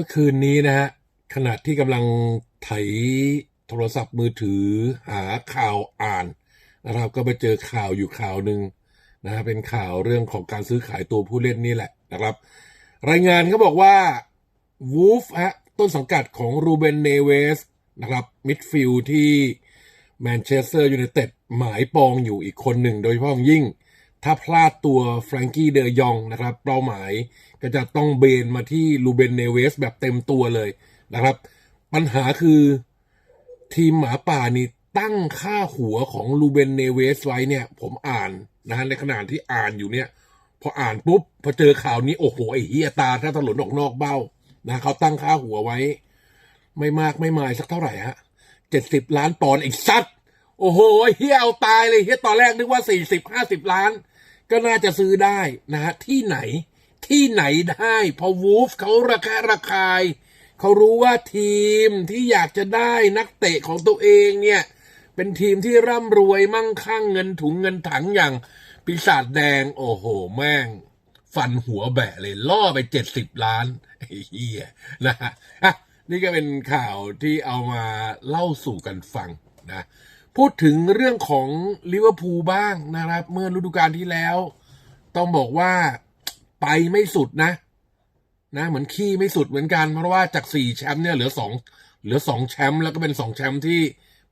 มื่อคืนนี้นะฮะขณะที่กำลังไถโทรศัพท์มือถือหาข่าวอ่านนะครับก็ไปเจอข่าวอยู่ข่าวหนึ่งนะฮะเป็นข่าวเรื่องของการซื้อขายตัวผู้เล่นนี่แหละนะครับ รายงานเขาบอกว่าวูฟฮะต้นสังกัดของรูเบนเนเวสนะครับมิดฟิลด์ที่แมนเชสเตอร์ยูไนเต็ดหมายปองอยู่อีกคนหนึ่ง โดยเฉพาะอย่างยิ่ง ถ้าพลาดตัวแฟรงกี้เดยองนะครับ เป้าหมายก็จะต้องเบนมาที่ลูเบนเนเวสแบบเต็มตัวเลยนะครับ ปัญหาคือทีมหมาป่านี่ตั้งค่าหัวของลูเบนเนเวสไว้เนี่ย ผมอ่านนะฮะในขณะที่อ่านอยู่เนี่ย พออ่านปุ๊บ พอเจอข่าวนี้ โอ้โหไอ้เฮียตาถ้าถลนออกนอกเบ้านะเขาตั้งค่าหัวไว้ ไม่มากไม่มายสักเท่าไหร่ฮะเจ็ดสิบล้านปอนด์ไอ้ซัดโอ้โหเฮียเอาตายเลยเฮียตอนแรกนึกว่าสี่สิบห้าสิบล้าน ก็น่าจะซื้อได้นะฮะที่ไหนที่ไหนได้พอวูฟเขาระแคะระคาย เขารู้ว่าทีมที่อยากจะได้นักเตะของตัวเองเนี่ย เป็นทีมที่ร่ำรวยมั่งคั่งเงินถุงเงินถังอย่างปีศาจแดง โอ้โห แม่ง ฟันหัวแบะเลยล่อไปเจ็ดสิบล้านเฮียนะฮะนี่ก็เป็นข่าวที่เอามาเล่าสู่กันฟังนะ พูดถึงเรื่องของลิเวอร์พูลบ้างนะครับ เมื่อฤดูกาลที่แล้ว ต้องบอกว่าไปไม่สุดนะ นะ เหมือนขี้ไม่สุดเหมือนกัน เพราะว่าจากสี่แชมป์เนี่ยเหลือสองเหลือสองแชมป์แล้วก็เป็นสองแชมป์ที่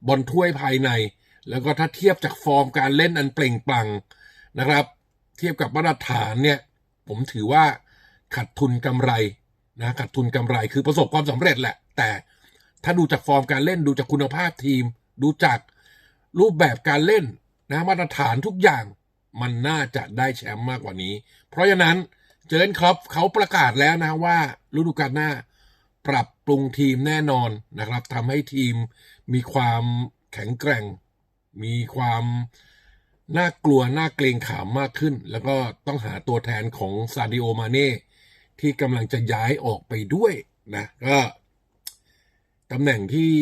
บอลถ้วยภายใน แล้วก็ถ้าเทียบจากฟอร์มการเล่นอันเปล่งปลั่งนะครับ เทียบกับมาตรฐานเนี่ย ผมถือว่าขาดทุนกำไรนะขาดทุนกำไรคือประสบความสำเร็จแหละ แต่ถ้าดูจากฟอร์มการเล่นดูจากคุณภาพทีม ดูจาก รูปแบบการเล่นนะมาตรฐานทุกอย่างมันน่าจะได้แชมป์มากกว่านี้ เพราะฉะนั้นเจอร์เกนครอปเขาประกาศแล้วนะว่าฤดูกาลหน้า ปรับปรุงทีมแน่นอนนะครับทำให้ทีมมีความแข็งแกร่ง มีความน่ากลัว น่าเกรงขามมากขึ้น แล้วก็ต้องหาตัวแทนของซาดิโอมาเน่ที่กำลังจะย้ายออกไปด้วยนะ ก็ตำแหน่งที่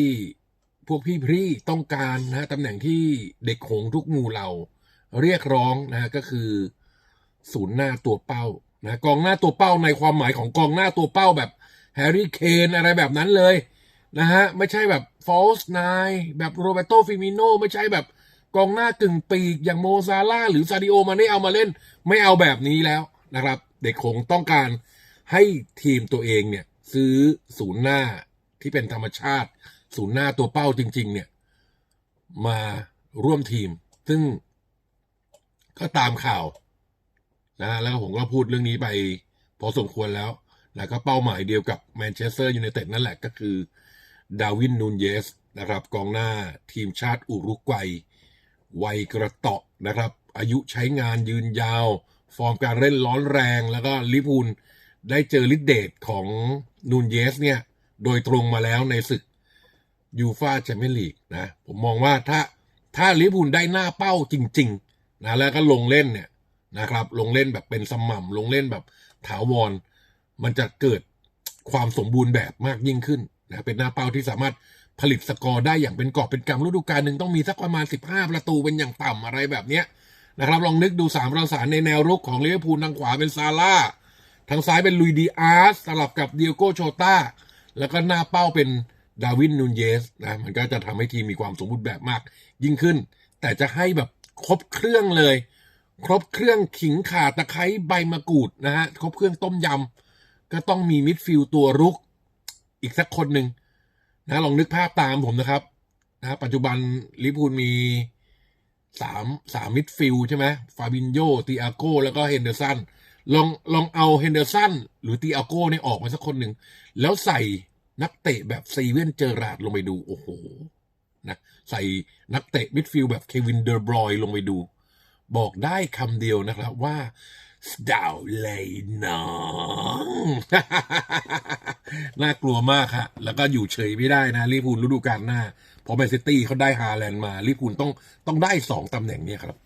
พวกพี่พี่ๆต้องการนะตำแหน่งที่เด็กหงทุกหมู่เหล่า เรียกร้องนะก็คือ ศูนย์หน้าตัวเป้านะกองหน้าตัวเป้าในความหมายของกองหน้าตัวเป้าแบบแฮร์รี่เคนอะไรแบบนั้นเลยนะฮะไม่ใช่แบบฟอลส์ไนแบบโรเบโตฟิมิโนไม่ใช่แบบกองหน้ากึ่งปีกอย่างโมซาลาห์หรือซาดิโอมาเน่เอามาเล่น ไม่เอาแบบนี้แล้วนะครับ เด็กคงต้องการให้ทีมตัวเองเนี่ย ซื้อศูนย์หน้าที่เป็นธรรมชาติ ศูนย์หน้าตัวเป้าจริง ๆ เนี่ย มาร่วมทีม ซึ่งก็ตามข่าวนะแล้วผมก็พูดเรื่องนี้ไป พอสมควรแล้วแล้วก็เป้าหมายเดียวกับแมนเชสเตอร์ยูไนเต็ดนั่นแหละก็คือดาวินนูนเยสนะครับ กองหน้าทีมชาติอุรุกวัย วัยกระเตาะนะครับ อายุใช้งานยืนยาว ฟอร์มการเล่นร้อนแรง แล้วก็ลิพูลได้เจอลิดเดตของนูนเยสเนี่ย โดยตรงมาแล้วในศึก ยูฟาแชมเปี้ยนลีกนะผมมองว่าถ้าถ้าลิพูลได้หน้าเป้าจริงๆนะแล้วก็ลงเล่นเนี่ยนะครับ ลงเล่นแบบเป็นสม่ำลงเล่นแบบถาวร มันจะเกิดความสมบูรณ์แบบมากยิ่งขึ้นนะเป็นหน้าเป้าที่สามารถผลิตสกอร์ได้อย่างเป็นกอบเป็นกำฤดูกาลหนึ่งต้องมีสักประมาณ 15 ประตูเป็นอย่างต่ำอะไรแบบเนี้ยนะครับ ลองนึกดูสามประสานในแนวรุกของลิเวอร์พูลทางขวาเป็นซาร่าทางซ้ายเป็นลุยดีอาร์สสลับกับเดียโก้โชตาแล้วก็หน้าเป้าเป็น ดาวินนูนเยสนะมันก็จะทำให้ทีมมีความสมบูรณ์แบบมาก ยิ่งขึ้น แต่จะให้แบบครบเครื่องเลย ครบเครื่องขิงข่าตะไคร้ใบมะกรูดนะฮะครบเครื่องต้มยำก็ต้องมีมิดฟิลตัวรุก อีกสักคนหนึ่งนะลองนึกภาพตามผมนะครับนะปัจจุบันลิพูลมีสามสามมิดฟิลใช่ไหมฟาบินโยตีอาโกแล้วก็เฮนเดอร์สันลองลองเอาเฮนเดอร์สันหรือตีอาโกเนี่ยออกมาสักคนหนึ่ง แล้วใส่ นักเตะแบบซีเว่นเจอราดลงไปดูโอ้โหนะใส่นักเตะมิดฟิลด์แบบเควินเดอร์บรอยลงไปดู บอกได้คำเดียวนะครับว่าสดาวเลยน้องน่ากลัวมากฮะแล้วก็อยู่เฉยไม่ได้นะลิเวอร์พูลฤดูกาลหน้า พอแมนซิตี้เขาได้ฮาแลนด์มาลิเวอร์พูลต้องต้องได้สองตำแหน่งเนี้ครับ